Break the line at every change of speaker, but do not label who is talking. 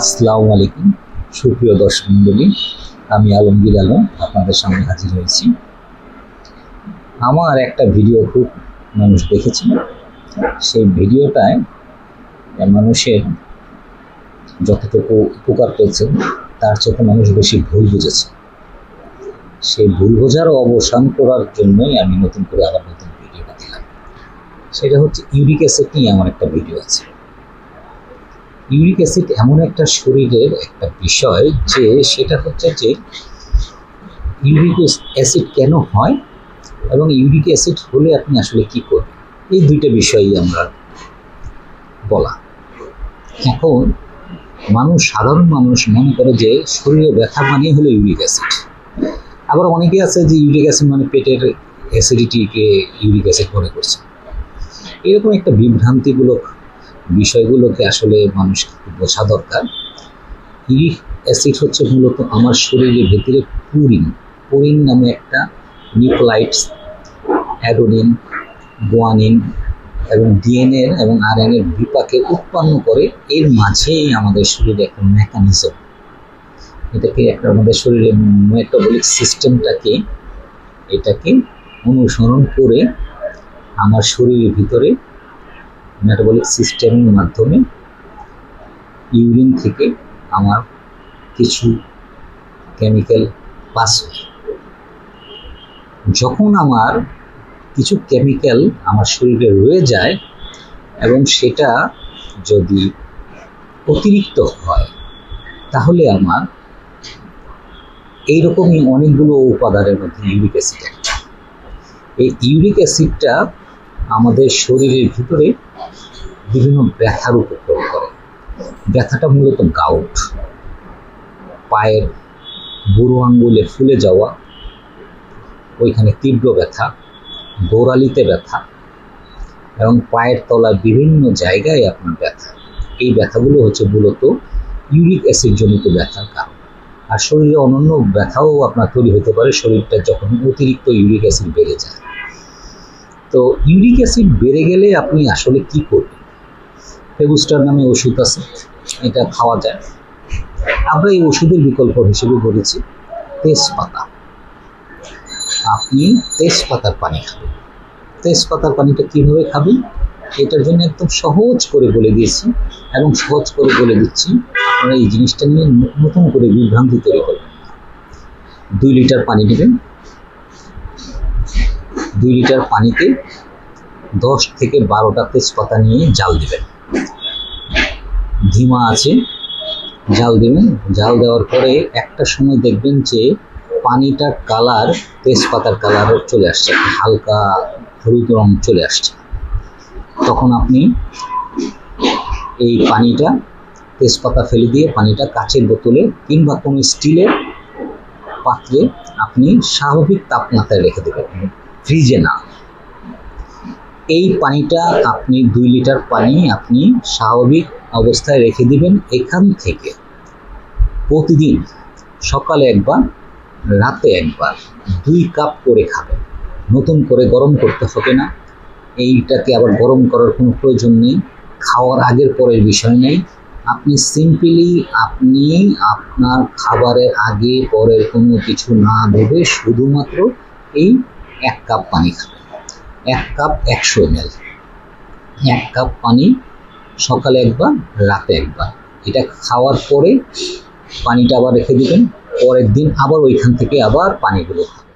আসসালামু আলাইকুম। সুপ্রিয় দর্শক মণ্ডলী, আমি আলমগীর আলম আপনাদের সামনে হাজির হয়েছি। আমার একটা ভিডিও খুব মানুষ দেখেছে। সেই ভিডিওটায় মানুষের যতটুকু উপকার পেয়েছে, তার চোখে মানুষ বেশি ভুল বুঝেছে। সেই ভুল বোঝার অবসান করার জন্যই আমি নতুন করে আবার নতুন ভিডিওটা দিলাম। সেটা হচ্ছে ইউরিক অ্যাসিড নিয়ে আমার একটা ভিডিও আছে। ইউরিক অ্যাসিড এমন একটা শরীরের একটা বিষয় যে সেটা হচ্ছে যে ইউরিক অ্যাসিড কেন হয় এবং ইউরিক অ্যাসিড হলে আপনি আসলে কি করবেন? এই দুইটা বিষয়ই আমরা বলা। এখন মানুষ, সাধারণ মানুষ মনে করে যে শরীরে ব্যথা মানে হলো ইউরিক অ্যাসিড আবার অনেকে আছে যে ইউরিক অ্যাসিড মানে পেটের অ্যাসিডিটিকে ইউরিক অ্যাসিড মনে করছে। এরকম একটা বিভ্রান্তিমূলক বিষয়গুলোকে আসলে মানুষকে বোঝা দরকার। ইউরিক অ্যাসিড হচ্ছে মূলত আমার শরীরের ভেতরে পুরিন পুরিন নামে একটা নিউক্লাইটস অ্যাডোনিন, গোয়ানিন এবং ডিএনএ এবং আরএনএ বিপাকে উৎপন্ন করে, এর মাঝেই আমাদের শরীরে একটা মেকানিজম। এটাকে একটা আমাদের শরীরের মেটাবলিক সিস্টেমটাকে এটাকে অনুসরণ করে আমার শরীরের ভিতরে মেটাবলিক সিস্টেমের মাধ্যমে ইউরিন থেকে আমার কিছু কেমিক্যাল পাস যখন আমার কিছু কেমিক্যাল আমার শরীরে রয়ে যায় এবং সেটা যদি অতিরিক্ত হয়, তাহলে আমার এইরকমই অনেকগুলো উপাদানের মধ্যে ইউরিক অ্যাসিড এই ইউরিক অ্যাসিডটা আমাদের শরীরের ভিতরে বিভিন্ন ব্যথার উপক্রম করে। ব্যথাটা মূলত গাউট পায়ের বুড়ো আঙ্গুলে ফুলে যাওয়া, ওইখানে তীব্র ব্যথা, গোড়ালিতে ব্যথা, এবং পায়ের তলার বিভিন্ন জায়গায় আপনার ব্যথা। এই ব্যথাগুলো হচ্ছে মূলত ইউরিক অ্যাসিড জনিত ব্যথার কারণ। আর শরীরে অন্যান্য ব্যথাও আপনার তৈরি হতে পারে। শরীরটা যখন অতিরিক্ত ইউরিক অ্যাসিড বেড়ে যায়। তো ইউরিক অ্যাসিড বেড়ে গেলে আপনি আসলে কি করবেন? ফেবুস্টার নামে ওষুধ আছে, এটা খাওয়া যায়। আমরা এই ওষুধের বিকল্প হিসেবে বলেছি, তেজপাতা। আপনি তেজপাতার পানি খাবেন। তেজপাতার পানিটা কীভাবে খাবেন? এটার জন্য একদম সহজ করে বলে দিয়েছি এবং সহজ করে বলে দিচ্ছি, আপনারা এই জিনিসটা নিয়ে নতুন করে বিভ্রান্তি তৈরি করবেন দুই লিটার পানি নেবেন দুই লিটার পানিতে দশ থেকে বারোটা তেজপাতা নিয়ে জাল দেবেন। ধিমা আছে, জাল দেবেন। জাল দেওয়ার পরে একটা সময় দেখবেন যে পানিটার কালার, তেজপাতার কালার চলে আসছে, হালকা হলুদ রং চলে আসছে। তখন আপনি এই পানিটা, তেজপাতা ফেলে দিয়ে পানিটা কাচের বোতলে কিংবা কোনো স্টিলের পাত্রে আপনি স্বাভাবিক তাপমাত্রায় রেখে দেবেন। ফ্রিজে না। এই পানিটা আপনি দুই লিটার পানি আপনি স্বাভাবিক অবস্থায় রেখে দিবেন এখান থেকে। প্রতিদিন সকালে একবার, রাতে একবার দুই কাপ করে খাবেন। নতুন করে গরম করতে হবে না। এইটাকে আবার গরম করার কোনো প্রয়োজন নেই। খাওয়ার আগের পরের বিষয় নেই। আপনি সিম্পলি আপনি আপনার খাবারের আগে পরের কোনো কিছু না ভেবে শুধুমাত্র এই এক কাপ পানি খাবেন এক কাপ একশো এম এক কাপ পানি সকালে একবার, রাতে একবার। এটা খাওয়ার পরে পানিটা আবার রেখে দিবেন, পরের দিন আবার ওইখান থেকে আবার পানিগুলো খাবেন।